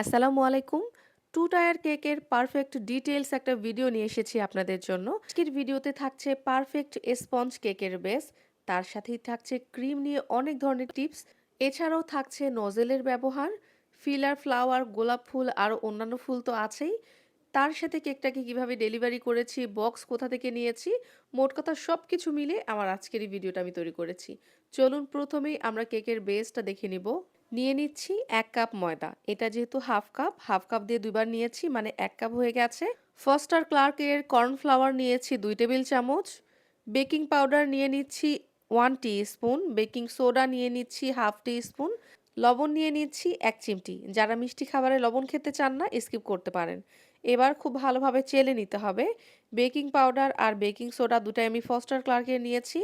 আসসালামু আলাইকুম। Two tier কেকের পারফেক্ট ডিটেলস একটা ভিডিও নিয়ে এসেছি আপনাদের জন্য। আজকের ভিডিওতে থাকছে পারফেক্ট স্পঞ্জ কেকের বেস। তার সাথেই থাকছে ক্রিম নিয়ে অনেক ধরনের টিপস। এছাড়াও থাকছে নজেলের ব্যবহার, ফিলার, ফ্লাওয়ার, গোলাপ ফুল আরও অন্যান্য ফুল তো আছেই। তার সাথে কেকটাকে কীভাবে ডেলিভারি করেছি, বক্স কোথা থেকে নিয়েছি, মোট কথা সব কিছু মিলে আমার আজকের এই ভিডিওটা আমি তৈরি করেছি। চলুন প্রথমেই আমরা কেকের বেসটা দেখে নিব। নিয়ে নিচ্ছি এক কাপ ময়দা। এটা যেহেতু হাফ কাপ, হাফ কাপ দিয়ে ২ বার নিয়েছি মানে এক কাপ হয়ে গেছে। ফস্টার ক্লার্কের কর্নফ্লাওয়ার নিয়েছি দুই টেবিল চামচ। বেকিং পাউডার নিয়ে নিচ্ছি ওয়ান টি-স্পুন, বেকিং সোডা নিয়ে নিচ্ছি হাফ টি-স্পুন, লবণ নিয়ে নিচ্ছি এক চিমটি। যারা মিষ্টি খাবারে লবণ খেতে চান না স্কিপ করতে পারেন। এবার খুব ভালোভাবে চেলে নিতে হবে। বেকিং পাউডার আর বেকিং সোডা দুটাই আমি ফস্টার ক্লার্কের নিয়েছি।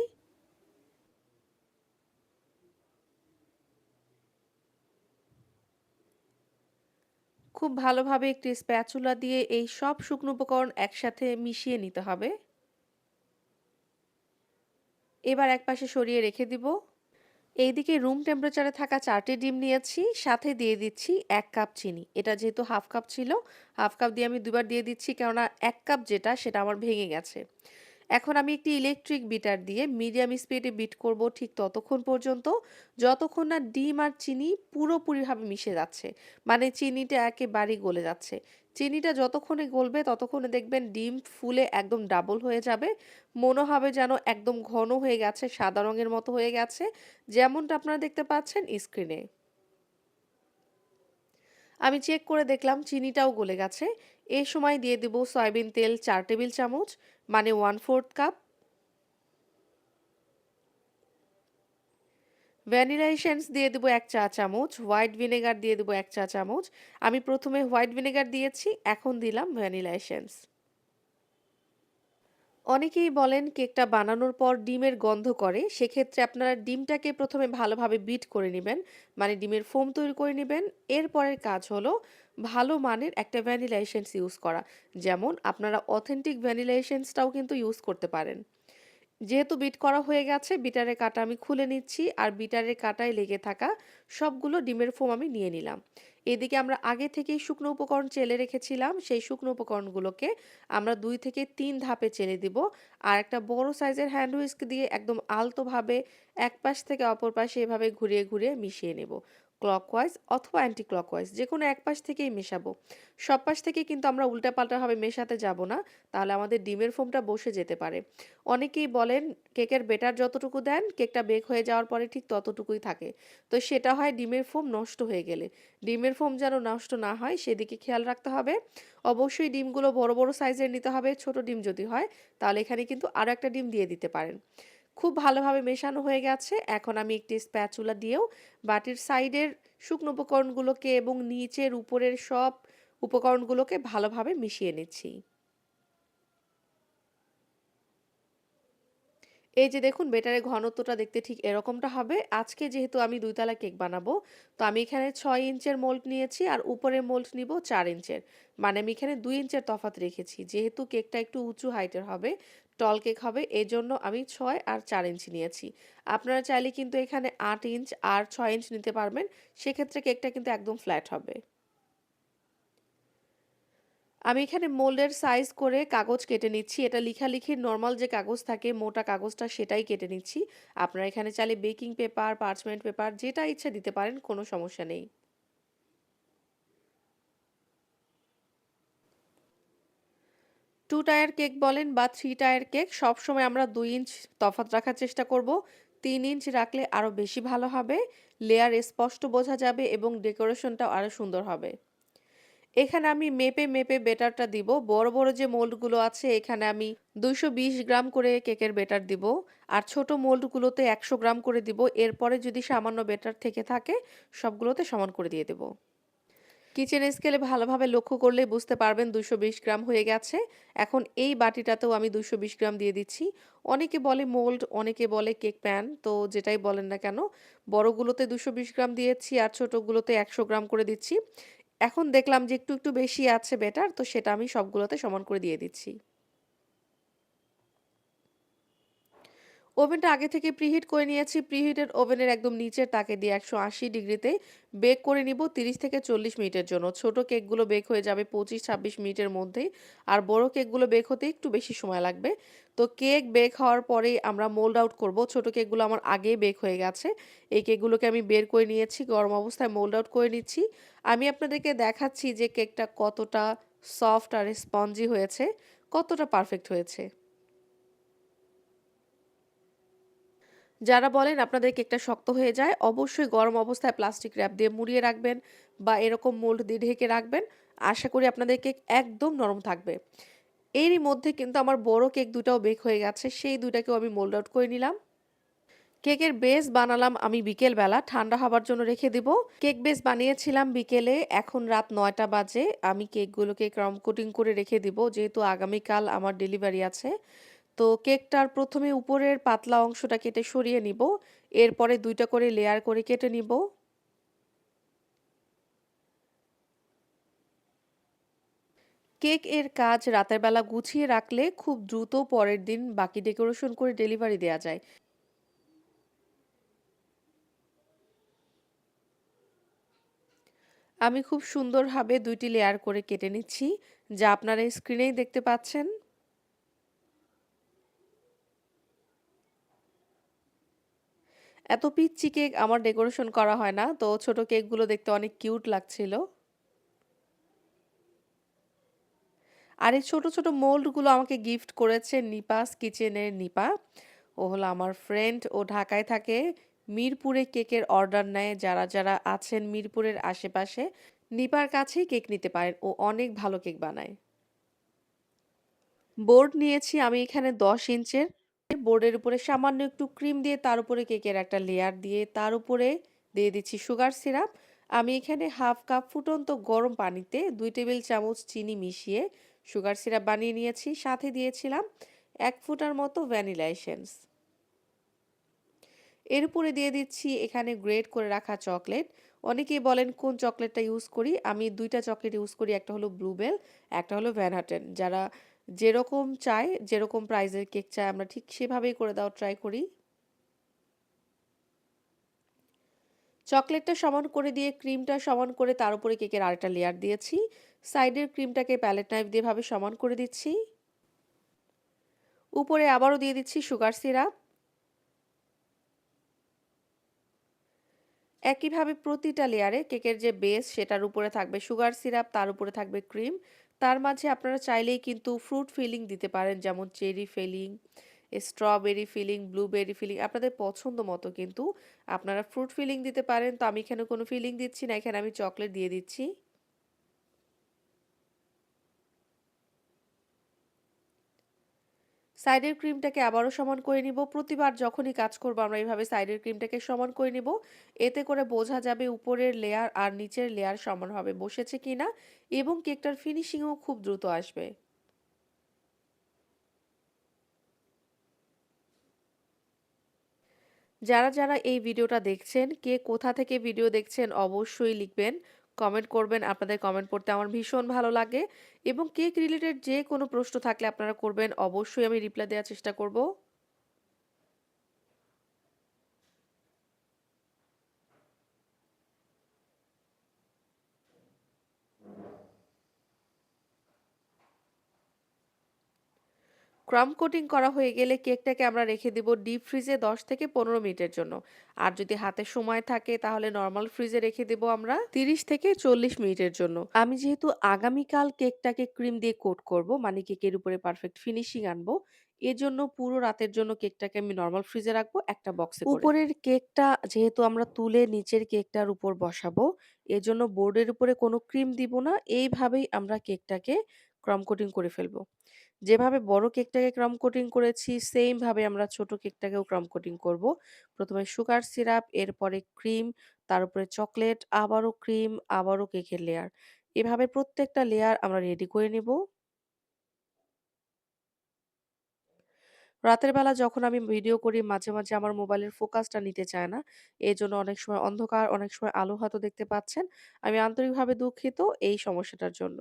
খুব ভালোভাবে একটি স্প্যাচুলা দিয়ে এই সব শুকনো উপকরণ একসাথে মিশিয়ে নিতে হবে। এবার একপাশে সরিয়ে রেখে দিব। এইদিকে রুম টেম্পারেচারে থাকা ৪ টি ডিম নিয়েছি, সাথে দিয়ে দিচ্ছি এক কাপ চিনি। এটা যেহেতু হাফ কাপ ছিল, হাফ কাপ দিয়ে আমি দুবার দিয়ে দিচ্ছি কেননা এক কাপ যেটা সেটা আমার ভেঙে গেছে। এখন আমি একটি ইলেকট্রিক বিটার দিয়ে মিডিয়াম স্পিডে বিট করব ঠিক ততক্ষণ পর্যন্ত। যতক্ষণ না ডিম আর চিনি পুরোপুরিভাবে মিশে যাচ্ছে মানে চিনিটা একেবারেই গলে যাচ্ছে। চিনিটা যতক্ষণে গলবে ততক্ষণে দেখবেন ডিম ফুলে একদম ডাবল হয়ে যাবে। মনে হবে যেন একদম ঘন হয়ে গেছে, সাদা রঙের মতো হয়ে গেছে, যেমনটা আপনারা দেখতে পাচ্ছেন স্ক্রিনে আমি চেক করে দেখলাম চিনিটাও গলে গেছে। এ সময় দিয়ে দেব সয়াবিন তেল চার টেবিল চামচ মানে one fourth cup vanilla essence দিয়ে দেবো এক চা চামচ হোয়াইট ভিনেগার দিয়ে দেবো এক চা চামচ। আমি প্রথমে হোয়াইট ভিনেগার দিয়েছি, এখন দিলাম ভ্যানিলা এসেন্স অনেকেই বলেন কেকটা বানানোর পর ডিমের গন্ধ করে। সেক্ষেত্রে আপনারা ডিমটাকে প্রথমে ভালোভাবে বিট করে নেবেন মানে ডিমের ফোম তৈরি করে নেবেন। এরপরের কাজ হলো ভালো মানের একটা ভ্যানিলা এসেন্স ইউজ করা। যেমন আপনারা অথেন্টিক ভ্যানিলা এসেন্সটাও কিন্তু ইউজ করতে পারেন। যেহেতু বিট করা হয়ে গেছে, বিটারের কাটা আমি খুলে নিচ্ছি আর বিটারের কাটায় লেগে থাকা সবগুলো ডিমের ফোম আমি নিয়ে নিলাম। এদিকে আমরা আগে থেকেই শুকনো উপকরণ চেলে রেখেছিলাম, সেই শুকনো উপকরণগুলোকে আমরা দুই থেকে তিন ধাপে চেলে দিব আর একটা বড় সাইজের হ্যান্ড হুইস্ক দিয়ে একদম আলতোভাবে এক পাশ থেকে অপর পাশে এভাবে ঘুরিয়ে ঘুরিয়ে মিশিয়ে নেব। ক্লকওয়াইজ অথবা অ্যান্টি ক্লকওয়াইজ যে কোনো এক পাশ থেকেই মেশাবো। সব পাশ থেকে কিন্তু আমরা উল্টাপাল্টাভাবে মেশাতে যাব না, তাহলে আমাদের ডিমের ফোমটা বসে যেতে পারে। অনেকেই বলেন, কেকের বেটার যতটুকু দেন, কেকটা বেক হয়ে যাওয়ার পরে ঠিক ততটুকুই থাকে। তো সেটা হয় ডিমের ফোম নষ্ট হয়ে গেলে। ডিমের ফোম যেন নষ্ট না হয়, সেদিকে খেয়াল রাখতে হবে। অবশ্যই ডিমগুলো বড় বড় সাইজের নিতে হবে, ছোট ডিম যদি হয়, তাহলে এখানে কিন্তু আরও একটা ডিম দিয়ে দিতে পারেন। খুব ভালোভাবে মেশানো হয়ে গেছে। এখন আমি একটি স্প্যাচুলা দিয়েও বাটির সাইডের শুকনো উপকরণগুলোকে এবং নিচের উপরের সব উপকরণগুলোকে ভালোভাবে মিশিয়ে নিচ্ছি। এই যে দেখুন বেটারের ঘনত্বটা দেখতে ঠিক এরকমটা হবে। আজকে যেহেতু আমি দুইতলা কেক বানাবো, তো আমি এখানে ছয় ইঞ্চের মোল্ড নিয়েছি আর উপরের মোল্ড নিব চার ইঞ্চের। মানে আমি এখানে দুই ইঞ্চের তফাত রেখেছি। যেহেতু কেকটা একটু উঁচু হাইটের হবে, টল কেক হবে, এজন্য আমি ছয় আর চার ইঞ্চি নিয়েছি। আপনারা চাইলে কিন্তু এখানে আট ইঞ্চ আর ছয় ইঞ্চ নিতে পারবেন। সেক্ষেত্রে কেকটা কিন্তু একদম ফ্ল্যাট হবে। আমি এখানে মোল্ডের সাইজ করে কাগজ কেটে নিচ্ছি। এটা লিখালিখির নর্মাল যে কাগজ থাকে, মোটা কাগজটা সেটাই কেটে নিচ্ছি। আপনারা এখানে চাইলে বেকিং পেপার, পার্চমেন্ট পেপার, যেটা ইচ্ছা দিতে পারেন, কোনো সমস্যা নেই। টু টায়ার কেক বলেন বা থ্রি টায়ার কেক, সবসময় আমরা দুই ইঞ্চ তফাত রাখার চেষ্টা করব। তিন ইঞ্চ রাখলে আরও বেশি ভালো হবে, লেয়ার স্পষ্ট বোঝা যাবে এবং ডেকোরেশনটাও আরও সুন্দর হবে। এখানে আমি মেপে মেপে বেটারটা দিব। বড় বড় যে মোল্ডগুলো আছে, এখানে আমি দুইশো গ্রাম করে কেকের বেটার দিব আর ছোট মোল্ডগুলোতে একশো গ্রাম করে দিব। এরপরে যদি সামান্য বেটার থেকে থাকে, সবগুলোতে সমান করে দিয়ে দেব। কিচেন স্কেলে ভালোভাবে লক্ষ্য করলে বুঝতে পারবেন দুশো গ্রাম হয়ে গেছে। এখন এই বাটিটাতেও আমি দুশো গ্রাম দিয়ে দিচ্ছি। অনেকে বলে মোল্ড, অনেকে বলে কেক প্যান, তো যেটাই বলেন না কেন, বড়গুলোতে দুশো গ্রাম দিয়েছি আর ছোটোগুলোতে একশো গ্রাম করে দিচ্ছি। এখন দেখলাম যে একটু একটু বেশি আছে বেটার তো সেটা আমি সবগুলোতে সমান করে দিয়ে দিচ্ছি ওভেনটা আগে থেকে প্রিহিট করে নিয়েছি। প্রিহিটেড ওভেনের একদম নিচের তাকে দিয়ে ১৮০ ডিগ্রিতে বেক করে নিব ৩০ থেকে ৪০ মিনিটের জন্য। ছোট কেকগুলো বেক হয়ে যাবে ২৫-২৬ মিনিটের মধ্যেই। আর বড় কেকগুলো বেক হতে একটু বেশি সময় লাগবে। তো কেক বেক হওয়ার পরেই আমরা মোল্ড আউট করব। ছোট কেকগুলো আমার আগেই বেক হয়ে গেছে। এই কেকগুলোকে আমি বের করে নিয়েছি। গরম অবস্থায় মোল্ড আউট করে নিচ্ছি। আমি আপনাদেরকে দেখাচ্ছি যে কেকটা কতটা সফট আর স্পঞ্জি হয়েছে, কতটা পারফেক্ট হয়েছে। যারা বলেন আপনাদের কেকটা শক্ত হয়ে যায়, অবশ্যই গরম অবস্থায় প্লাস্টিক র‍্যাপ দিয়ে মুড়িয়ে রাখবেন বা এরকম মোল্ড দিয়ে ঢেকে রাখবেন। আশা করি আপনাদের কেক একদম নরম থাকবে। এরই মধ্যে কিন্তু আমার বড় কেক ২ টাও বেক হয়ে গেছে। সেই দুটাকেও আমি মোল্ড আউট করে নিলাম। কেকের বেস বানালাম আমি বিকেল বেলা, ঠান্ডা হবার জন্য রেখে দিব। কেক বেস বানিয়েছিলাম বিকেলে, এখন রাত নয়টা বাজে। আমি কেকগুলোকে ক্রম কোটিং করে রেখে দিব যেহেতু আগামীকাল আমার ডেলিভারি আছে। তো কেকটার প্রথমে উপরের পাতলা অংশটা কেটে সরিয়ে নিব। এরপরে দুইটা করে লেয়ার করে কেটে নিব। কেক এর কাজ রাতের বেলা গুছিয়ে রাখলে খুব দ্রুত পরের দিন বাকি ডেকোরেশন করে ডেলিভারি দেয়া যায়। আমি খুব সুন্দরভাবে ২ টি লেয়ার করে কেটে নিচ্ছি, যা আপনারা স্ক্রিনেই দেখতে পাচ্ছেন। এত পিচ্ছি কেক আমার ডেকোরেশন করা হয় না। তো ছোট কেকগুলো দেখতে অনেক কিউট লাগছিল। আর এই ছোট, ছোট মোল্ডগুলো আমাকে গিফট করেছে নিপাস কিচেনের নিপা। ও হলো আমার ফ্রেন্ড। ও ঢাকায় থাকে। মিরপুরে কেকের অর্ডার নেয়। যারা, যারা আছেন মিরপুরের আশেপাশে নিপার কাছেই কেক নিতে পারেন। ও অনেক ভালো কেক বানায়। বোর্ড নিয়েছি আমি এখানে ১০ ইঞ্চের। বোর্ডের উপরে সামান্য একটু ক্রিম দিয়ে তার উপরে কেকের একটা লেয়ার দিয়ে তার উপরে দিয়ে দিচ্ছি সুগার সিরাপ। আমি এখানে হাফ কাপ ফুটন্ত গরম পানিতে দুই টেবিল চামচ চিনি মিশিয়ে সুগার সিরাপ বানিয়ে নিয়েছি। সাথে দিয়েছিলাম এক ফুটার মতো ভ্যানিলা এসেন্স। এর উপরে দিয়ে দিচ্ছি এখানে গ্রেড করে রাখা চকলেট। অনেকেই বলেন কোন চকলেটটা ইউজ করি। আমি দুইটা চকলেট ইউজ করি। একটা হলো ব্লুবেল, একটা হলো ভ্যানহাটেন। যারা যেরকম চায়, যেরকম প্রাইজের কেক চায় আমরা ঠিক সেভাবেই করে দেওয়ার ট্রাই করি। চকলেটটা সমান করে দিয়ে ক্রিমটা সমান করে তার উপরে কেকের আরেকটা লেয়ার দিয়েছি। সাইডের ক্রিমটাকে প্যালেট নাইফ দিয়ে এভাবে সমান করে দিচ্ছি। উপরে আবারও দিয়ে দিচ্ছি সুগার সিরাপ। একইভাবে প্রতিটা লেয়ারে কেকের যে বেস সেটার উপরে থাকবে সুগার সিরাপ, তার উপরে থাকবে ক্রিম। তার মাঝে আপনারা চাইলেই কিন্তু ফ্রুট ফিলিং দিতে পারেন যেমন cherry filling, strawberry filling, blueberry filling আপনাদের পছন্দ মতো কিন্তু আপনারা ফ্রুট ফিলিং দিতে পারেন। তো আমি এখানে কোনো ফিলিং দিচ্ছি না। এখানে আমি চকলেট দিয়ে দিচ্ছি। সাইডের ক্রিমটাকে আবারও সমান করে নিব। প্রতিবার যখনই কাজ করব আমরা এভাবে সাইডের ক্রিমটাকে সমান করে নিব। এতে করে বোঝা যাবে উপরের লেয়ার আর নিচের লেয়ার সমানভাবে বসেছে কিনা এবং কেকটার ফিনিশিংও খুব দ্রুত আসবে। যারা, যারা এই ভিডিওটা দেখছেন, কে কোথা থেকে ভিডিও দেখছেন অবশ্যই লিখবেন। কমেন্ট করবেন। আপনাদের কমেন্ট পড়তে আমার ভীষণ ভালো লাগে এবং কেক রিলেটেড যে কোনো প্রশ্ন থাকলে আপনারা করবেন। অবশ্যই আমি রিপ্লাই দেওয়ার চেষ্টা করব। ক্রাম্ব কোটিং করা হয়ে গেলে কেকটাকে আমরা রেখে দিব ডিপ ফ্রিজে ১০ থেকে ১৫ মিনিটের জন্য। আর যদি হাতে সময় থাকে তাহলে নরমাল ফ্রিজে রেখে দেব আমরা ৩০ থেকে ৪০ মিনিটের জন্য। আমি যেহেতু আগামীকাল কেকটাকে ক্রিম দিয়ে কোট করব, মানে কেকের উপরে পারফেক্ট ফিনিশিং আনব। এজন্য পুরো রাতের জন্য কেকটাকে আমি নর্মাল ফ্রিজে রাখব একটা বক্সে। উপরের কেকটা যেহেতু আমরা তুলে নিচের কেকটার উপর বসাবো, এজন্য বোর্ডের উপরে কোনো ক্রিম দিব না। এইভাবেই আমরা কেকটাকে ক্রম কোটিং করে ফেলব। যেভাবে বড় কেকটাকে ক্রাম্ব কোটিং করেছি সেম ভাবে আমরা ছোট কেকটাকেও ক্রাম্ব কোটিং করব। প্রথমে সুগার সিরাপ, এরপরে ক্রিম, তার উপরে চকলেট, আবারও ক্রিম, আবারও কেকের লেয়ার। এভাবে প্রত্যেকটা লেয়ার আমরা রেডি করে নিব। রাতের বেলা যখন আমি ভিডিও করি মাঝে, মাঝে আমার মোবাইলের ফোকাসটা নিতে চায় না। এজন্য অনেক সময় অন্ধকার, অনেক সময় আলো হয়তো দেখতে পাচ্ছেন। আমি আন্তরিকভাবে দুঃখিত এই সমস্যাটার জন্য।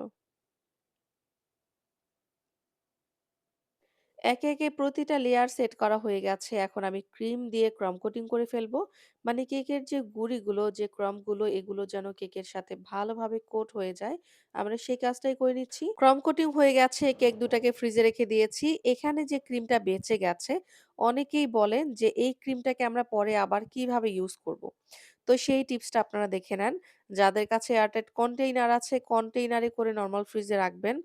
একে, একে প্রতিটা লেয়ার সেট করা হয়ে গেছে। এখন আমি ক্রিম দিয়ে ক্রম কোটিং করে ফেলব। মানে কেকের যে গুঁড়িগুলো, যে ক্রাম্বগুলো এগুলো যেন কেকের সাথে ভালোভাবে কোট হয়ে যায়। আমরা সেই কাজটাই করে নিচ্ছি। ক্রম কোটিং হয়ে গেছে, কেক দুটাকে ফ্রিজে রেখে দিয়েছি। এখানে যে ক্রিমটা বেঁচে গেছে, অনেকেই বলেন যে এই ক্রিমটাকে আমরা পরে আবার কীভাবে ইউজ করব? তো সেই টিপসটা আপনারা দেখে নেন। যাদের কাছে এয়ারটাইট কন্টেইনার আছে, কন্টেইনারে করে নর্মাল ফ্রিজে রাখবেন।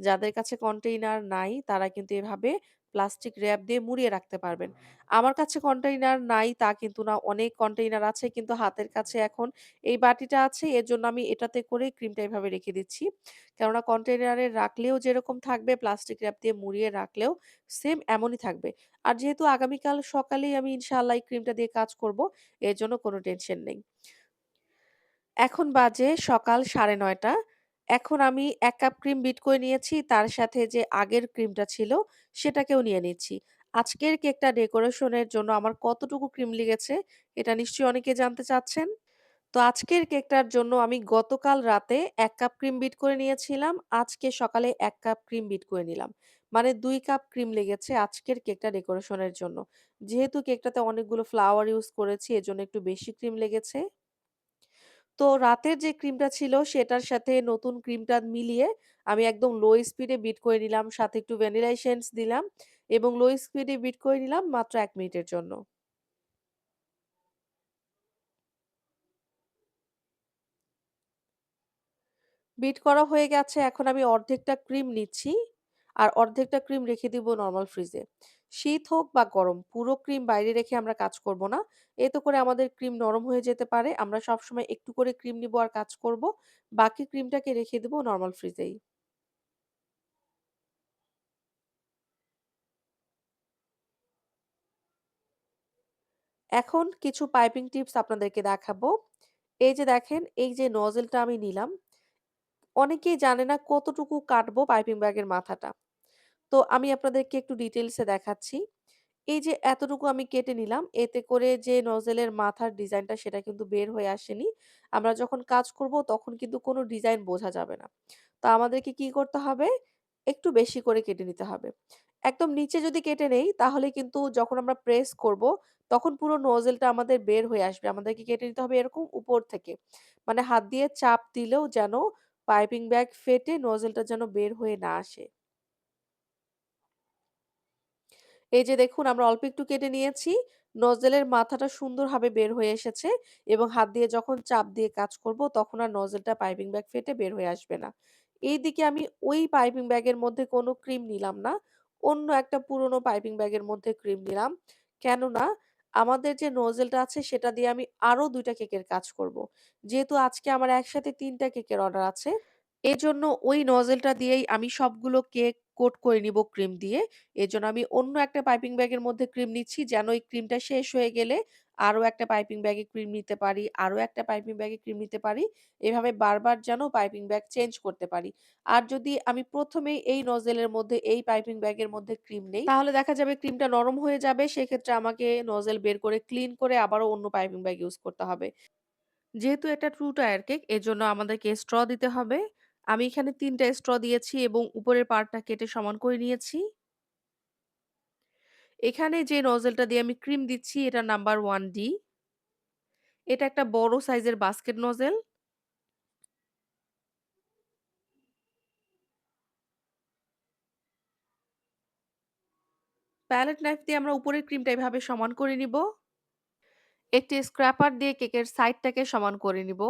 যাদের কাছে কন্টেইনার নাই তারা কিন্তু এভাবে প্লাস্টিক র‍্যাপ দিয়ে মুড়িয়ে রাখতে পারবেন। আমার কাছে কন্টেইনার নাই তা কিন্তু না, অনেক কন্টেইনার আছে কিন্তু হাতের কাছে এখন এই বাটিটা আছে এর জন্য আমি এটাতে করেই ক্রিমটা এভাবে রেখে দিচ্ছি। কেননা কন্টেইনারে রাখলেও যেরকম থাকবে প্লাস্টিক র‍্যাপ দিয়ে মুড়িয়ে রাখলেও সেম এমনই থাকবে। আর যেহেতু আগামীকাল সকালেই আমি ইনশাআল্লাহ এই ক্রিমটা দিয়ে কাজ করব, এর জন্য কোনো টেনশন নেই। এখন বাজে সকাল ৯:৩০ এখন আমি ১ কাপ ক্রিম বিট করে নিয়েছি। তার সাথে যে আগের ক্রিমটা ছিল, সেটাকেও নিয়ে নিচ্ছি। আজকের কেকটা ডেকোরেশনের জন্য আমার কতটুকু ক্রিম লেগেছে, এটা নিশ্চয়ই অনেকে জানতে চাচ্ছেন। তো আজকের কেকটার জন্য আমি গতকাল রাতে ১ কাপ ক্রিম বিট করে নিয়েছিলাম। আজকে সকালে ১ কাপ ক্রিম বিট করে নিলাম। মানে ২ কাপ ক্রিম লেগেছে আজকের কেকটা ডেকোরেশনের জন্য। যেহেতু কেকটাতে অনেকগুলো ফ্লাওয়ার ইউজ করেছি, এজন্য একটু বেশি ক্রিম লেগেছে। তো রাতের যে ক্রিমটা ছিল সেটার সাথে নতুন ক্রিমটা মিলিয়ে আমি একদম লো স্পিডে বিট করে নিলাম। সাথে একটু ভ্যানিলা এসেন্স দিলাম এবং লো স্পিডে বিট করে নিলাম মাত্র এক মিনিটের জন্য। বিট করা হয়ে গেছে। এখন আমি অর্ধেকটা ক্রিম নিচ্ছি। আর অর্ধেকটা ক্রিম রেখে দিব নর্মাল ফ্রিজে। শীত হোক বা গরম পুরো ক্রিম বাইরে রেখে আমরা কাজ করব না। এতে করে আমাদের ক্রিম নরম হয়ে যেতে পারে। আমরা সবসময় একটু করে ক্রিম নিব আর কাজ করব। বাকি ক্রিমটাকে রেখে দিব নরমাল ফ্রিজেই। এখন কিছু পাইপিং টিপস আপনাদেরকে দেখাবো। এই যে দেখেন, এই যে নজেলটা আমি নিলাম। অনেকেই জানে না কতটুকু কাটবো পাইপিং ব্যাগের মাথাটা। তো আমি আপনাদেরকে একটু ডিটেলসে দেখাচ্ছি। এই যে এতটুকু আমি কেটে নিলাম, এতে করে যে নজেলের মাথার ডিজাইনটা সেটা কিন্তু বের হয়ে আসেনি। আমরা যখন কাজ করব তখন কিন্তু কোনো ডিজাইন বোঝা যাবে না। তো আমাদেরকে কি করতে হবে? একটু বেশি করে কেটে নিতে হবে। একদম নিচে যদি কেটে নেই তাহলে কিন্তু যখন আমরা প্রেস করব তখন পুরো নজেলটা আমাদের বের হয়ে আসবে। আমাদেরকে কেটে নিতে হবে এরকম উপর থেকে। মানে হাত দিয়ে চাপ দিলেও যেন পাইপিং ব্যাগ ফেটে নজেলটা যেন বের হয়ে না আসে। এই যে দেখুন, আমরা অল্প একটু কেটে নিয়েছি। নজেলের মাথাটা সুন্দরভাবে বের হয়ে এসেছে এবং হাত দিয়ে যখন চাপ দিয়ে কাজ করব, তখন আর নজেলটা পাইপিং ব্যাগ ফেটে বের হয়ে আসবে না। এইদিকে আমি ওই পাইপিং ব্যাগের মধ্যে কোনো ক্রিম নিলাম না। অন্য একটা পুরনো পাইপিং ব্যাগের মধ্যে ক্রিম নিলাম। কেননা, আমাদের যে নজেলটা আছে, সেটা দিয়ে আমি আরও দুইটা কেকের কাজ করব। যেহেতু আজকে আমার একসাথে ৩ টা কেকের অর্ডার আছে। এজন্য ওই নজেলটা দিয়েই আমি সবগুলো কেক কোট করে নিব ক্রিম দিয়ে। এজন্য আমি অন্য একটা পাইপিং ব্যাগের মধ্যে ক্রিম নিচ্ছি যেন ওই ক্রিমটা শেষ হয়ে গেলে আরও একটা পাইপিং ব্যাগে ক্রিম নিতে পারি, আরও একটা পাইপিং ব্যাগে ক্রিম নিতে পারি। এভাবে বারবার যেন পাইপিং ব্যাগ চেঞ্জ করতে পারি। আর যদি আমি ১ম এই এই নজেলের মধ্যে এই পাইপিং ব্যাগের মধ্যে ক্রিম নেই, তাহলে দেখা যাবে ক্রিমটা নরম হয়ে যাবে। সেক্ষেত্রে আমাকে নজেল বের করে ক্লিন করে আবারও অন্য পাইপিং ব্যাগ ইউজ করতে হবে। যেহেতু এটা ট্রু টায়ার কেক এজন্য আমাদেরকে স্ট্র দিতে হবে। আমি এখানে ৩ টা স্ট্র দিয়েছি এবং উপরের পার্টটা কেটে সমান করে নিয়েছি। এখানে যে নজেলটা দিয়ে আমি ক্রিম দিচ্ছি, এটা নাম্বার ওয়ান ডি এটা একটা বড় সাইজের বাস্কেট নজেল। প্যালেট নাইফ দিয়ে আমরা উপরের ক্রিমটা এভাবে সমান করে নিব। একটি স্ক্র্যাপার দিয়ে কেকের সাইডটাকে সমান করে নিব।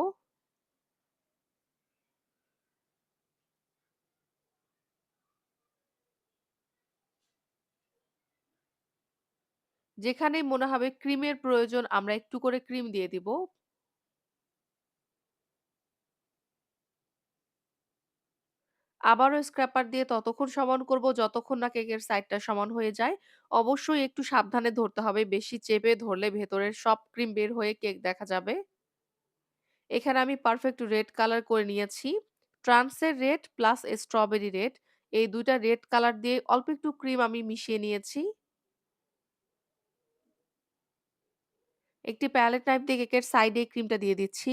যেখানেই মনে হবে ক্রিমের প্রয়োজন, আমরা একটু করে ক্রিম দিয়ে দিব। আবারও স্ক্র্যাপার দিয়ে ততক্ষণ সমান করব যতক্ষণ না কেকের সাইডটা সমান হয়ে যায়। অবশ্যই একটু সাবধানে ধরতে হবে। বেশি চেপে ধরলে ভেতরের সব ক্রিম বের হয়ে কেক দেখা যাবে। এখানে আমি পারফেক্ট রেড কালার করে নিয়েছি। ট্রান্সের রেড প্লাস স্ট্রবেরি রেড, এই দুইটা রেড কালার দিয়ে অল্প একটু ক্রিম আমি মিশিয়ে নিয়েছি। একটি প্যালেট নাইফ দিয়ে কেকের সাইডে ক্রিমটা দিয়ে দিচ্ছি।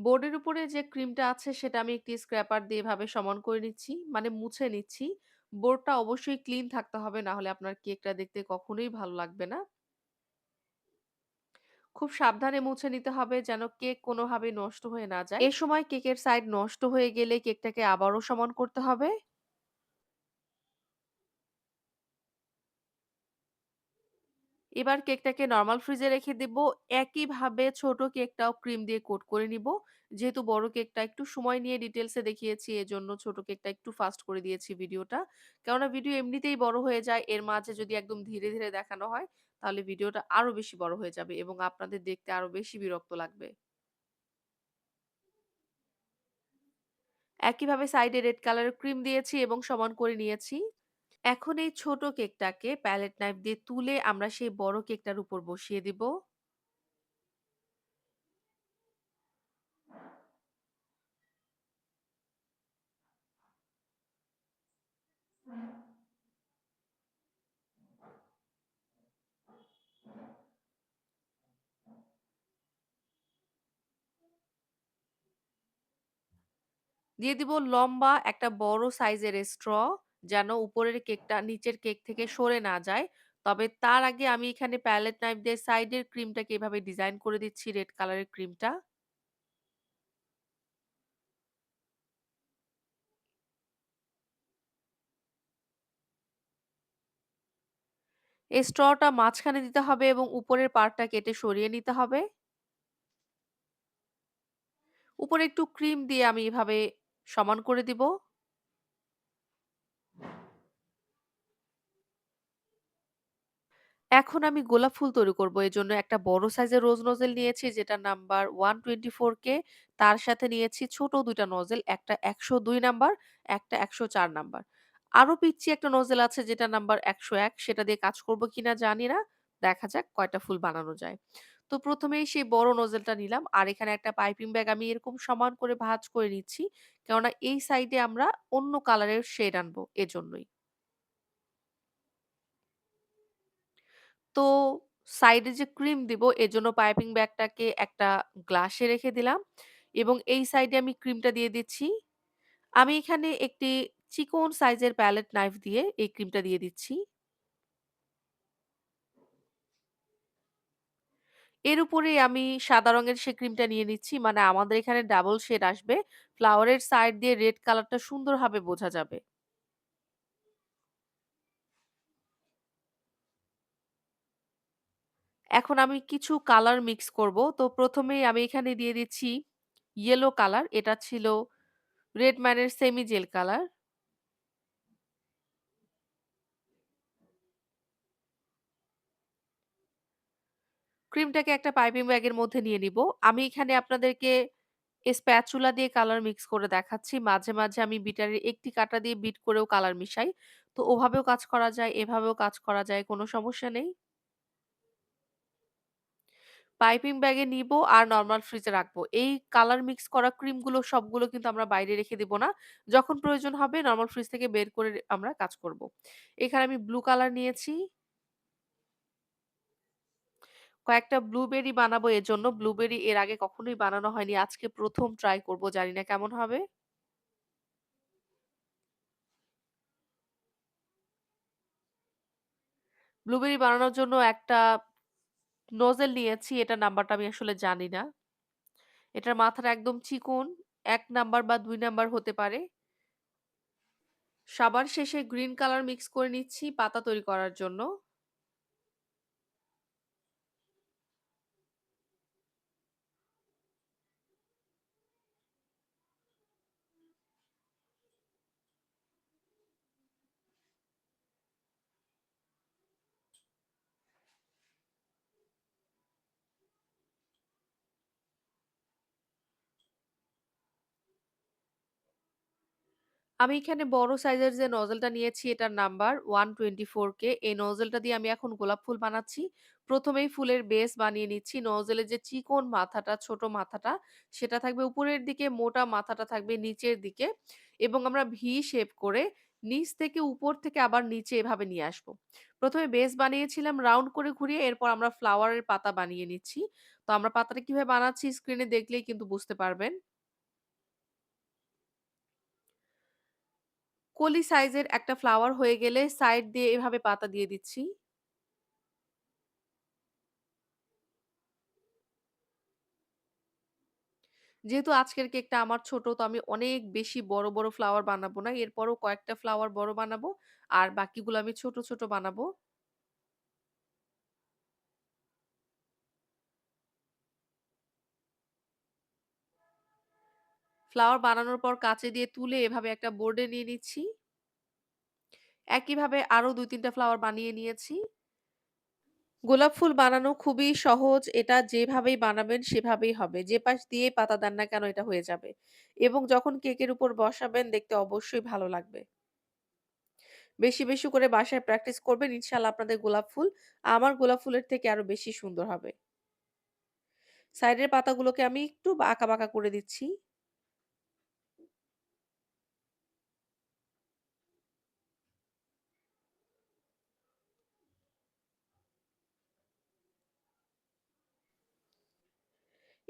বোর্ডের উপরে যে ক্রিমটা আছে, সেটা আমি একটি স্ক্র্যাপার দিয়ে এভাবে সমান করে নিচ্ছি। মানে মুছে নিচ্ছি। বোর্ডটা অবশ্যই ক্লিন থাকতে হবে না হলে আপনার কেকটা দেখতে কখনোই ভালো লাগবে না। খুব সাবধানে মুছে নিতে হবে, যেন কেক কোনোভাবে নষ্ট হয়ে না যায়। এ সময় কেকের সাইড নষ্ট হয়ে গেলে কেকটাকে আবারও সমান করতে হবে। এবার কেকটাকে নরমাল ফ্রিজে রেখে দিব। একইভাবে ছোট কেকটাও ক্রিম দিয়ে কোট করে নিব। যেহেতু বড় কেকটা একটু সময় নিয়ে ডিটেইলস এ দেখিয়েছি এজন্য ছোট কেকটা একটু ফাস্ট করে দিয়েছি ভিডিওটা। কেননা ভিডিও এমনিতেই বড় হয়ে যায়। এর মাঝে যদি একদম ধীরে, ধীরে দেখানো হয় তাহলে ভিডিওটা আরও বেশি বড় হয়ে যাবে এবং আপনাদের দেখতে আরও বেশি বিরক্ত লাগবে। একইভাবে সাইডে রেড কালারের ক্রিম দিয়েছি এবং সমান করে নিয়েছি। এখন এই ছোট কেকটাকে প্যালেট নাইফ দিয়ে তুলে আমরা সেই বড় কেকটার উপর বসিয়ে দিব। দিয়ে দিব লম্বা একটা বড় সাইজের স্ট্র যেন উপরের কেকটা নিচের কেক থেকে সরে না যায়। তবে তার আগে আমি এখানে প্যালেট নাইফ দিয়ে সাইডের ক্রিমটাকে এভাবে ডিজাইন করে দিচ্ছি, রেড কালারের ক্রিমটা। এই স্ট্রটা মাঝখানে দিতে হবে এবং উপরের পার্টটা কেটে সরিয়ে নিতে হবে। উপরে একটু ক্রিম দিয়ে আমি এভাবে সমান করে দিব। এখন আমি গোলাপ ফুল তৈরি করব। এজন্য একটা বড় সাইজের রোজ নজেল নিয়েছি যেটার নাম্বার 124 কে। তার সাথে নিয়েছি ছোট ২ টা নোজেল। একটা ১০২ নাম্বার, একটা ১০৪ নাম্বার। আরও পিচ্চি একটা নজেল আছে যেটা নাম্বার ১০১ সেটা দিয়ে কাজ করব কিনা জানি না। দেখা যাক কয়টা ফুল বানানো যায়। তো ১ম এই সেই বড় নজেলটা নিলাম। আর এখানে একটা পাইপিং ব্যাগ আমি এরকম সমান করে ভাঁজ করে নিচ্ছি। কেননা এই সাইডে আমরা অন্য কালারের শেড আনব এজন্যই। তো সাইডে যে ক্রিম দিব এজন্য পাইপিং ব্যাগটাকে একটা গ্লাসে রেখে দিলাম এবং এই সাইডে আমি ক্রিমটা দিয়ে দিচ্ছি। আমি এখানে একটি চিকন সাইজের প্যালেট নাইফ দিয়ে এই ক্রিমটা দিয়ে দিচ্ছি। এর উপরেই আমি সাদা রঙের সে ক্রিমটা নিয়ে নিচ্ছি। মানে আমাদের এখানে ডাবল শেড আসবে। ফ্লাওয়ারের সাইড দিয়ে রেড কালারটা সুন্দরভাবে বোঝা যাবে। এখন আমি কিছু কালার মিক্স করব। তো ১ম এই আমি এখানে দিয়ে দিচ্ছি ইয়েলো কালার। এটা ছিল রেড ম্যানের সেমি জেল কালার। ক্রিমটাকে একটা পাইপিং ব্যাগের মধ্যে নিয়ে নিব। আমি এখানে আপনাদেরকে স্প্যাচুলা দিয়ে কালার মিক্স করে দেখাচ্ছি। মাঝে, মাঝে আমি বিটারের একটি কাঁটা দিয়ে বিট করেও কালার মিশাই। তো ওভাবেও কাজ করা যায়, এভাবেও কাজ করা যায়, কোনো সমস্যা নেই। পাইপিং ব্যাগে নিবো আর নরমাল ফ্রিজে রাখব। এই কালার মিক্স করা ক্রিমগুলো সবগুলো কিন্তু আমরা বাইরে রেখে দিব না। যখন প্রয়োজন হবে নরমাল ফ্রিজ থেকে বের করে আমরা কাজ করব। এখানে আমি ব্লু কালার নিয়েছি। কয়েকটা ব্লুবেরি বানাবো এজন্য। ব্লুবেরি এর আগে কখনোই বানানো হয়নি। আজকে ১ম ট্রাই করব। জানি না কেমন হবে। ব্লুবেরি বানানোর জন্য একটা নোজেল নিয়েছি। এটা নাম্বারটা আমি আসলে জানি না। এটার মাথার একদম চিকন। এক নাম্বার বা দুই নাম্বার হতে পারে। সবার শেষে গ্রিন কালার মিক্স করে নিচ্ছি পাতা তৈরি করার জন্য। আমি এখানে বড় সাইজের যে নজলটা নিয়েছি এটার নাম্বার 124 কে। এই নজলটা দিয়ে আমি এখন গোলাপ ফুল বানাচ্ছি। প্রথমেই ফুলের বেস বানিয়ে নিচ্ছি। নজলের যে চিকন মাথাটা, ছোট মাথাটা সেটা থাকবে উপরের দিকে, মোটা মাথাটা থাকবে নিচের দিকে এবং আমরা ভি শেপ করে নিচ থেকে উপর থেকে আবার নিচে এভাবে নিয়ে আসব। প্রথমে বেস বানিয়েছিলাম রাউন্ড করে ঘুরিয়ে এরপর আমরা ফ্লাওয়ারের পাতা বানিয়ে নিচ্ছি। তো আমরা পাতাটা কীভাবে বানাচ্ছি স্ক্রিনে দেখলেই কিন্তু বুঝতে পারবেন। কলি সাইজের একটা ফ্লাওয়ার হয়ে গেলে সাইড দিয়ে এভাবে পাতা দিয়ে দিচ্ছি। যেহেতু আজকের কেকটা আমার ছোট তো আমি অনেক বেশি বড়, বড় ফ্লাওয়ার বানাবো না। এরপরও কয়েকটা ফ্লাওয়ার বড় বানাবো। আর বাকিগুলো আমি ছোট, ছোট বানাবো। ফ্লাওয়ার বানানোর পর কাঁচি দিয়ে তুলে এভাবে একটা বোর্ডে নিয়ে নিচ্ছি। একইভাবে আরও ২-৩ টা ফ্লাওয়ার বানিয়ে নিয়েছি। গোলাপ ফুল বানানো খুবই সহজ। এটা যেভাবেই বানাবেন সেভাবেই হবে। যে পাশ দিয়েই পাতা দেন না কেন এটা হয়ে যাবে। এবং যখন কেকের উপর বসাবেন দেখতে অবশ্যই ভালো লাগবে। বেশি, বেশি করে বাসায় প্র্যাকটিস করবেন। ইনশাআল্লাহ আপনাদের গোলাপ ফুল আমার গোলাপ ফুলের থেকে আরও বেশি সুন্দর হবে। সাইডের পাতাগুলোকে আমি একটু আঁকা-বাঁকা করে দিচ্ছি।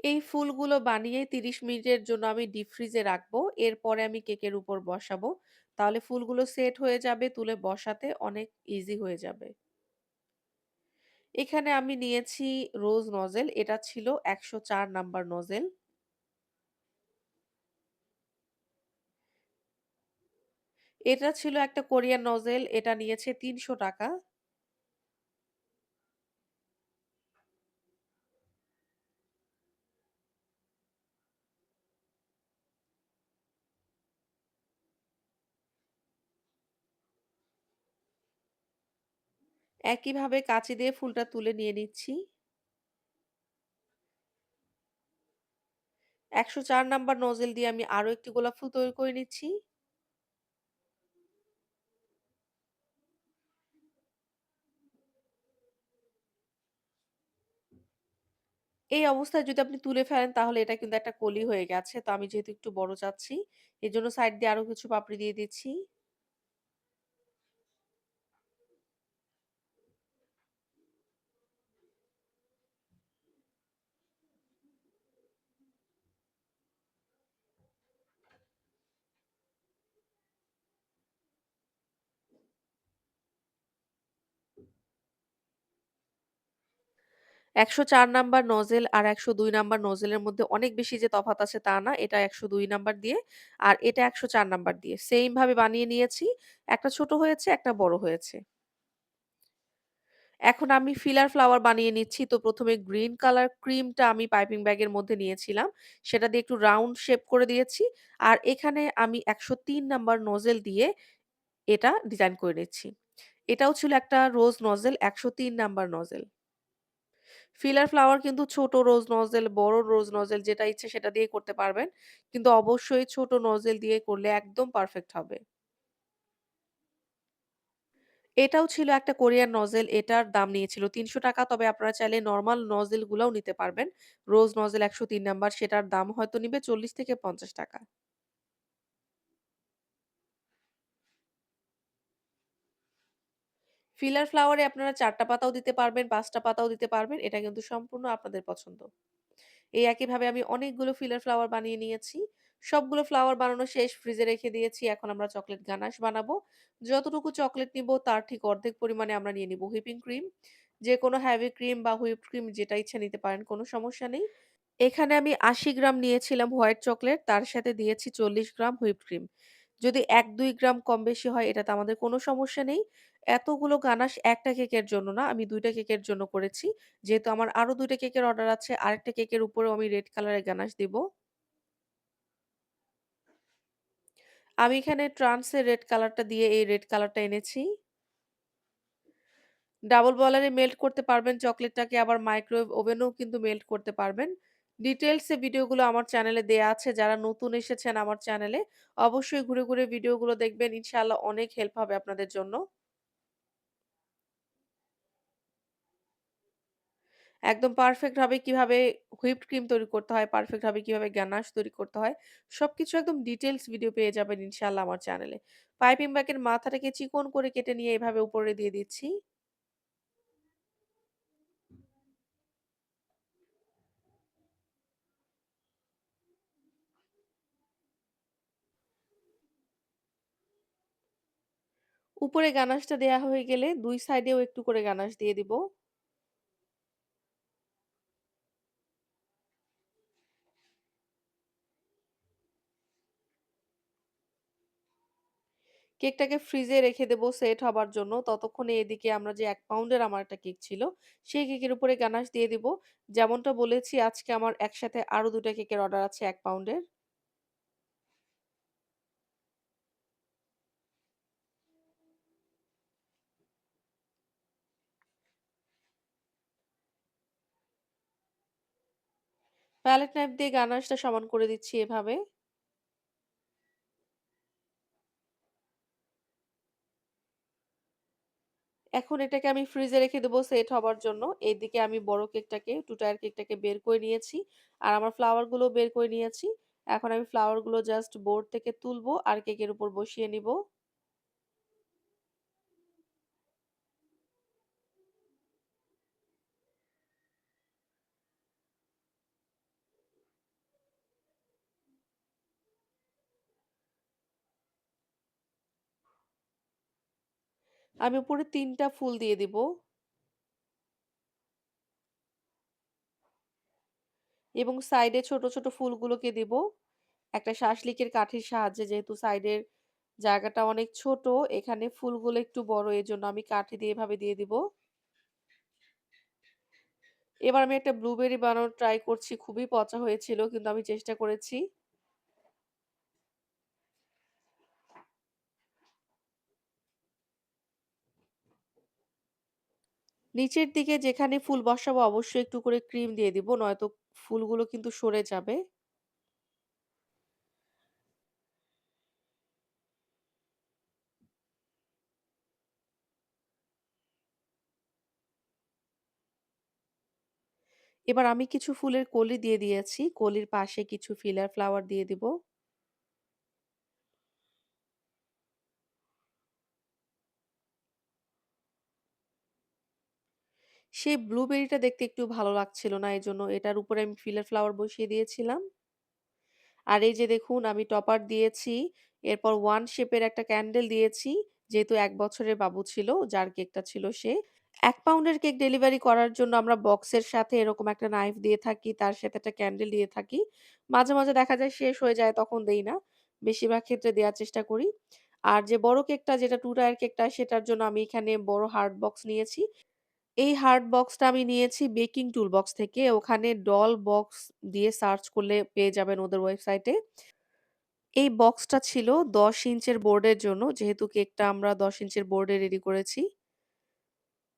এই ফুলগুলো বানিয়ে ৩০ মিনিটের জন্য আমি ডিপ ফ্রিজে রাখব। এরপরে আমি কেকের উপর বসাবো। তাহলে ফুলগুলো সেট হয়ে যাবে, তুলে বসাতে অনেক ইজি হয়ে যাবে। এখানে আমি নিয়েছি রোজ নজেল। এটা ছিল ১০৪ নাম্বার নজেল। এটা ছিল একটা কোরিয়ান নজেল। এটা নিয়েছে ৳৩০০ একইভাবে কাঁচি দিয়ে ফুলটা তুলে নিয়ে নিচ্ছি। ১০৪ নাম্বার নজেল দিয়ে আমি আরও একটি গোলাপ ফুল তৈরি করে নিচ্ছি। এই অবস্থায় যদি আপনি তুলে ফেলেন তাহলে এটা কিন্তু একটা কলি হয়ে গেছে। তো আমি যেহেতু একটু বড় চাচ্ছি, এজন্য সাইড দিয়ে আরও কিছু পাপড়ি দিয়ে দিচ্ছি। একশো চার নাম্বার নজেল আর ১০২ নাম্বার নজেলের মধ্যে অনেক বেশি যে তফাৎ আছে তা না। এটা ১০২ নাম্বার দিয়ে আর এটা ১০৪ নাম্বার দিয়ে। সেইম ভাবে বানিয়ে নিয়েছি। একটা ছোট হয়েছে, একটা বড় হয়েছে। এখন আমি ফিলার ফ্লাওয়ার বানিয়ে নিচ্ছি। তো ১ম এ গ্রিন কালার ক্রিমটা আমি পাইপিং ব্যাগের মধ্যে নিয়েছিলাম। সেটা দিয়ে একটু রাউন্ড শেপ করে দিয়েছি। আর এখানে আমি ১০৩ নাম্বার নজেল দিয়ে এটা ডিজাইন করে নিচ্ছি। এটাও ছিল একটা rose nozzle ১০৩ number nozzle. Filler flower কিন্তু ছোট রোজ নজেল, বড় রোজ নজেল যেটা ইচ্ছে সেটা দিয়ে করতে পারবেন। কিন্তু অবশ্যই ছোট নজেল দিয়ে করলে একদম পারফেক্ট হবে। এটাও ছিল একটা কোরিয়ান নজেল। এটার দাম নিয়েছিল ৳৩০০ তবে আপনারা চাইলে নরমাল নজেল গুলাও নিতে পারবেন। রোজ নজেল ১০৩ নাম্বার সেটার দাম হয়তো নিবে ৳৪০-৳৫০ ফিলার ফ্লাওয়ারে আপনারা চারটা পাতাও দিতে পারবেন, পাঁচটা পাতাও দিতে পারবেন। এটা কিন্তু সম্পূর্ণ আপনাদের পছন্দ। এই একইভাবে আমি অনেকগুলো ফিলার ফ্লাওয়ার বানিয়ে নিয়েছি। সবগুলো ফ্লাওয়ার বানানো শেষ, ফ্রিজে রেখে দিয়েছি। এখন আমরা চকলেট গানাশ বানাবো। যতটুকু চকলেট নিবো তার ঠিক অর্ধেক পরিমাণে আমরা নিয়ে নিবো হুইপিং ক্রিম। যে কোনো হ্যাভি ক্রিম বা হুইপ ক্রিম যেটা ইচ্ছা নিতে পারেন, কোনো সমস্যা নেই। এখানে আমি ৮০ গ্রাম নিয়েছিলাম হোয়াইট চকলেট তার সাথে দিয়েছি ৪০ গ্রাম হুইপ ক্রিম। যদি ১-২ গ্রাম কম বেশি হয় এটাতে আমাদের কোনো সমস্যা নেই। এতগুলো গানাশ একটা কেকের জন্য না, আমি ২ টা কেকের জন্য করেছি। যেহেতু আমার আরও ২ টা কেকের অর্ডার আছে, আরেকটা কেকের উপরেও আমি রেড কালারের গানাশ দিব। আমি এখানে ট্রান্স এর রেড কালারটা দিয়ে এই রেড কালারটা এনেছি। ডাবল বয়লারে মেল্ট করতে পারবেন চকোলেটটাকে আবার মাইক্রোওয়েভ ওভেনেও কিন্তু মেল্ট করতে পারবেন। ডিটেইলস ভিডিওগুলো আমার চ্যানেলে দেয়া আছে। যারা নতুন এসেছেন আমার চ্যানেলে অবশ্যই ঘুরে, ঘুরে ভিডিওগুলো দেখবেন। ইনশাআল্লাহ অনেক হেল্প হবে আপনাদের জন্য। একদম পারফেক্ট ভাবে কীভাবে হুইপড ক্রিম তৈরি করতে হয়, পারফেক্ট ভাবে কীভাবে গ্যানাশ তৈরি করতে হয়, সবকিছু একদম ডিটেইলস ভিডিও পেয়ে যাবেন ইনশাআল্লাহ আমার চ্যানেলে। পাইপিং ব্যাগের মাথাটাকে চিকন করে কেটে নিয়ে এভাবে উপরে দিয়ে দিচ্ছি। উপরে গানাশটা দেয়া হয়ে গেলে ২ সাইডেও একটু করে গানাশ দিয়ে দিব। কেকটাকে ফ্রিজে রেখে দেব সেট হবার জন্য। ততক্ষণে এদিকে আমরা যে এক পাউন্ডের আমার একটা কেক ছিল, সেই কেকের উপরে গানাশ দিয়ে দিব। যেমনটা বলেছি আজকে আমার একসাথে আরও দুটা কেকের অর্ডার আছে এক পাউন্ডের। প্যালেট নাইফ দিয়ে গানাশটা সমান করে দিচ্ছি এভাবে। এখন এটাকে আমি ফ্রিজে রেখে দেবো সেট হবার জন্য। এদিকে আমি বড় কেকটাকে, টু টায়ার কেকটাকে বের করে নিয়েছি। আর আমার ফ্লাওয়ারগুলো বের করে নিয়েছি। এখন আমি ফ্লাওয়ারগুলো জাস্ট বোর্ড থেকে তুলবো আর কেকের উপর বসিয়ে নিব। আমি উপরে তিনটা ফুল দিয়ে দিব। এবং সাইডে ছোট, ছোট ফুলগুলোকে দিব। একটা শাসলিকের কাঠির সাহায্যে যেহেতু সাইডের জায়গাটা অনেক ছোট, এখানে ফুলগুলো একটু বড় জন্য আমি কাঠি দিয়ে এভাবে দিয়ে দিব। এবার আমি একটা ব্লুবেরি বানানোর ট্রাই করছি। খুবই পচা হয়েছিল কিন্তু আমি চেষ্টা করেছি। নিচের দিকে যেখানে ফুল বসাবো অবশ্যই একটু করে ক্রিম দিয়ে দিব, নয়তো ফুলগুলো কিন্তু সরে যাবে। এবার আমি কিছু ফুলের কলি দিয়ে দিয়েছি। কলির পাশে কিছু ফিলার ফ্লাওয়ার দিয়ে দিব। সেই ব্লুবেরিটা দেখতে একটু ভালো লাগছিল না। এজন্য এটার উপরে আমি ফিলার ফ্লাওয়ার বসিয়ে দিয়েছিলাম। আর এই যে দেখুন আমি টপার দিয়েছি। এরপর ওয়ান শেপের একটা ক্যান্ডেল দিয়েছি। যেহেতু এক বছরের বাবু ছিল, যার কেকটা ছিল সে। এক পাউন্ডের কেক ডেলিভারি করার জন্য আমরা বক্সের সাথে এরকম একটা নাইফ দিয়ে থাকি। তার সাথে একটা ক্যান্ডেল দিয়ে থাকি। মাঝে, মাঝে দেখা যায় শেষ হয়ে যায় তখন দেই না। বেশিরভাগ ক্ষেত্রে দেওয়ার চেষ্টা করি। আর যে বড় কেকটা যেটা টু টায়ার কেকটা সেটার জন্য আমি এখানে বড় হার্ড বক্স নিয়েছি। এই হার্ড বক্সটা আমি নিয়েছি বেকিং টুল বক্স থেকে। ওখানে ডল বক্স দিয়ে সার্চ করলে পেয়ে যাবেন ওদের ওয়েবসাইটে। এই বক্সটা ছিল ১০ ইঞ্চের বোর্ডের জন্য। যেহেতু কেকটা আমরা ১০ ইঞ্চের বোর্ডে রেডি করেছি।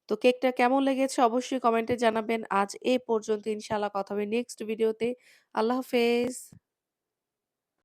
তো কেকটা কেমন লেগেছে অবশ্যই কমেন্টে জানাবেন। আজ এ পর্যন্ত ইনশাআল্লাহ কথা হবে নেক্সট ভিডিওতে। আল্লাহ হাফেজ।